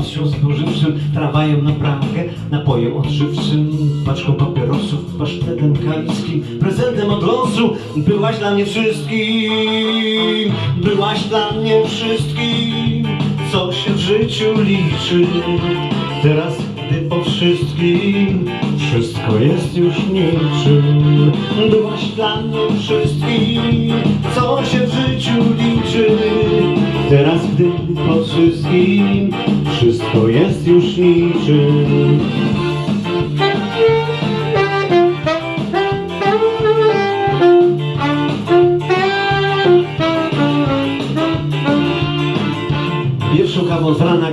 Wręczą spożywczym, tramwajem na pralkę, napojem odżywczym, paczką papierosów, pasztetem kalickim, prezentem od losu. Byłaś dla mnie wszystkim, byłaś dla mnie wszystkim, co się w życiu liczy. Teraz, gdy po wszystkim wszystko jest już niczym, byłaś dla mnie wszystkim, co się w życiu liczy. Teraz, gdy po wszystkim jest już niczym. Pierwszą kawą z rana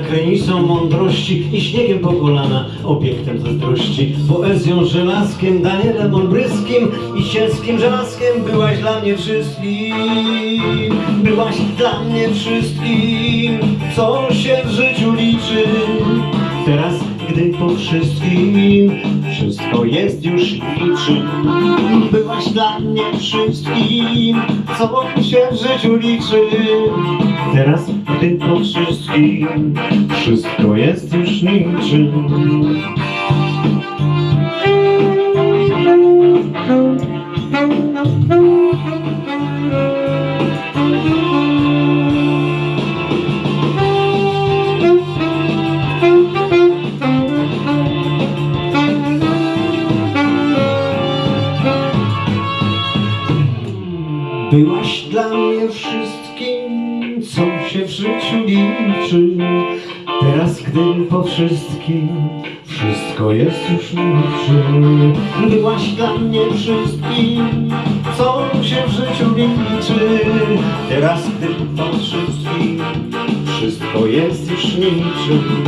mądrości i śniegiem po kolana, obiektem zazdrości, poezją żelazkiem, Danielem Olbryskim i sielskim żelazkiem byłaś dla mnie wszystkim, byłaś dla mnie wszystkim, co się w życiu liczy. Teraz, gdy po wszystkim wszystko jest już niczym, byłaś dla mnie wszystkim, co się w życiu liczy. Teraz, gdy po wszystkim wszystko jest już niczym. Byłaś dla mnie wszystkim, co się w życiu liczy. Teraz, gdy po wszystkim wszystko jest już niczym. Byłaś dla mnie wszystkim, co się w życiu liczy. Teraz, gdy po wszystkim wszystko jest już niczym.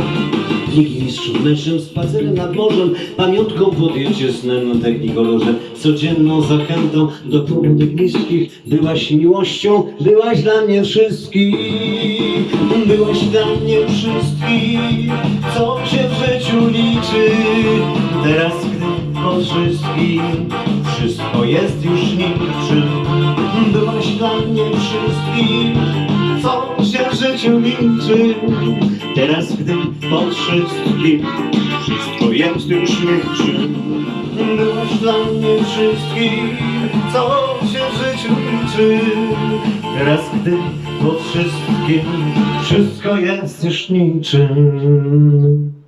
Niki mistrzów meczem, spacerem nad morzem, pamiątką podjęcie snem, technikolorze, codzienną zachętą do pobudek niskich. Byłaś miłością, byłaś dla mnie wszystkim, byłaś dla mnie wszystkim, co się w życiu liczy. Teraz, gdy po wszystkim wszystko jest już niczym, byłaś dla mnie wszystkim, co się w życiu liczy. Teraz, gdy po wszystkim wszystko jest już niczym, byłaś dla mnie wszystkim, co się w życiu liczy. Teraz, gdy po wszystkim wszystko jest już niczym.